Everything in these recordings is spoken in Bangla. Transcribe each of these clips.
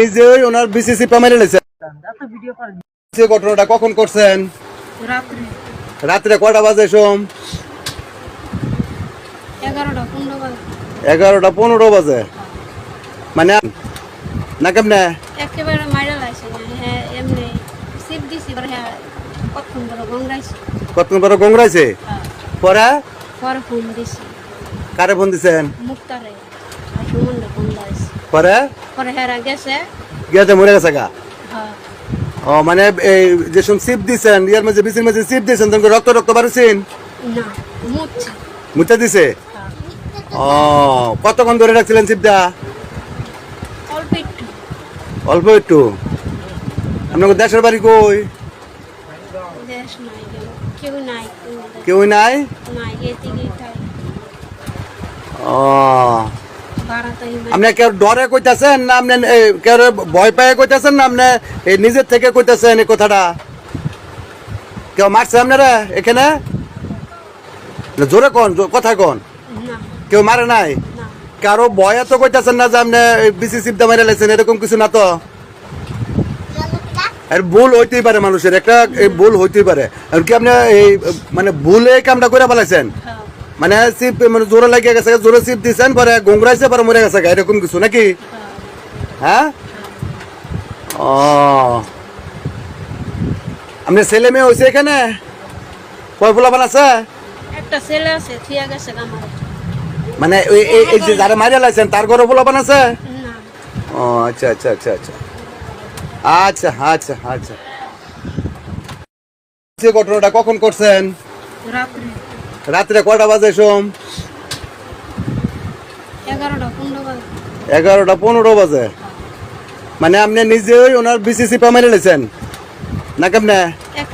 নিজেই ওনার বিসিসি সে ঘটনাটা কখন করছেন? রাত্রে। কয়টা বাজে সোম? এগারোটা পনেরো বাজে। মানে না কেমনে? একেবারে মাইরা হ্যাঁ এমনি সিপ দিছি পরে হ্যাঁ কতক্ষণ কতক্ষণ গংরাইছে হ্যাঁ। পরে? পরে ফোন দিছি। কারে ফোন দিছেন? মুক্তারে ফোন পরে? পরে হেরা গেছে। মরে গেছে গা? হ্যাঁ। ও মানে এই যে সব সিপ দিছেন ইয়ার মাঝে বিসির মাঝে সিপ দিছেন তখন রক্ত রক্ত বাড়ছেন? না মুচ্ছে। দিছে? হ্যাঁ। ও কতক্ষণ ধরে রাখছিলেন সিপটা অল্প একটু। অল্প একটু? আপনার দেশের বাড়ি কই? নাই কেউ নাই ও আপনি কেউ ডরে কইতাছেন না আপনি কেউ ভয় পায় কইতাছেন না আপনি নিজের থেকে কইতাছেন এই কথাটা? কেউ মারছে আপনারা এখানে? জোরে কোন কথা কোন? কেউ মারে নাই? কারও ভয়ে তো কইতাছেন না যে আপনি বিসি সিপটা মেরে লাইছেন এরকম কিছু না তো? আর ভুল হইতেই পারে মানুষের একটা ভুল হইতেই পারে। আর কি আপনি এই মানে ভুলে কামটা করে ফেলাইছেন? হ্যাঁ। মানে সিপ মানে জোরে লাগিয়ে গেছে জোরে সিপ দিছেন পরে গোংরাইছে পরে মরে গেছে এরকম কিছু নাকি? হ্যাঁ? ও। আপনি ছেলে মেয়ে হয়েছে এখানে? কয় ফুলাবান আছে? একটা ছেলে আছে থিয়া গেছে আমার মানে ওই এই- যে যারা মারিয়া লাইছেন তার ঘরে ফুলাবান আছে? ও আচ্ছা আচ্ছা আচ্ছা আচ্ছা। আচ্ছা আচ্ছা আচ্ছা। ঘটনাটা কখন করছেন? রাত্রে। রাত্রে কটা বাজে সোম? এগারোটা পনেরো বাজে। মানে আপনি নিজেই ওনার বিসিসি পেমেন্ট নিয়েছেন না কেমনে? হ্যাঁ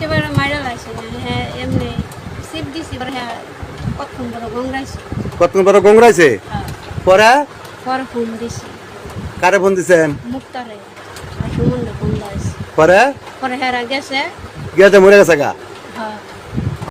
হ্যাঁ কতক্ষণ পরে? গংরাইছে হ্যাঁ কারে ফোন দিছেন? পরে? পরে হেরা গেছে। গিয়াতে মরে গেছে গা।